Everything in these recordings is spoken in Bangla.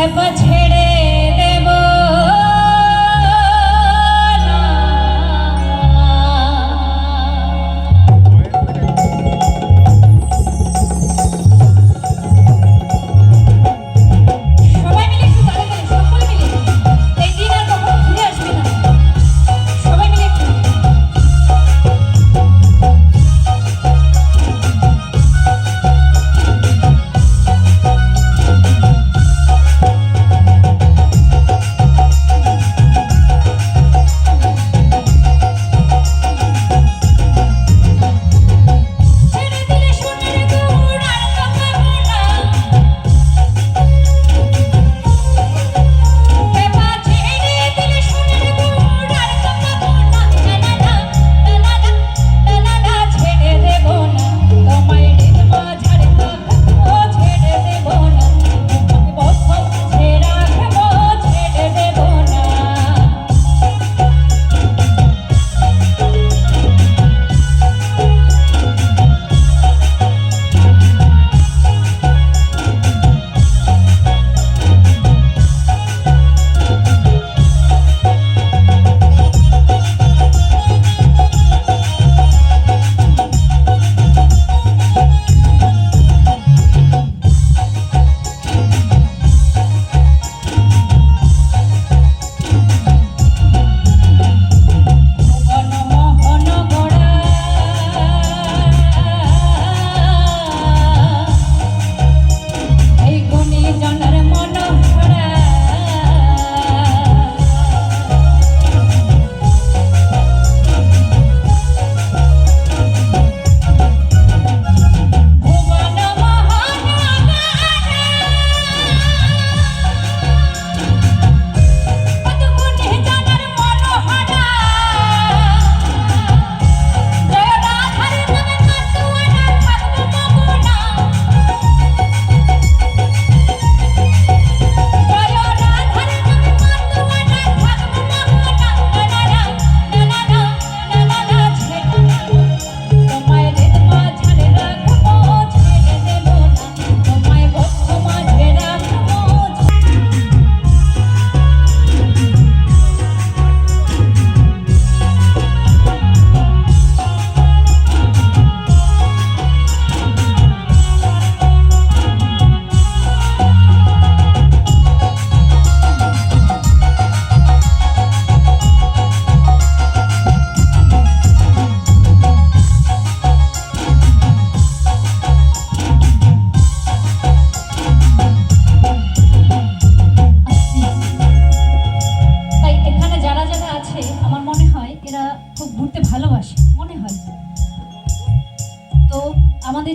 ক্ষেপা ছেড়ে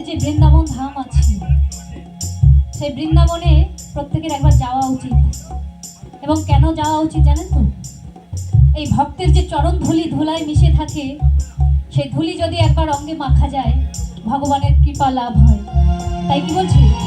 যে বৃন্দাবন ধাম আছে, সেই বৃন্দাবনে প্রত্যেকের একবার যাওয়া উচিত। এবং কেন যাওয়া উচিত জানেন তো? এই ভক্তের যে চরণ ধুলি ধুলায় মিশে থাকে, সেই ধুলি যদি একবার অঙ্গে মাখা যায়, ভগবানের কৃপা লাভ হয়। তাই কি বলছি?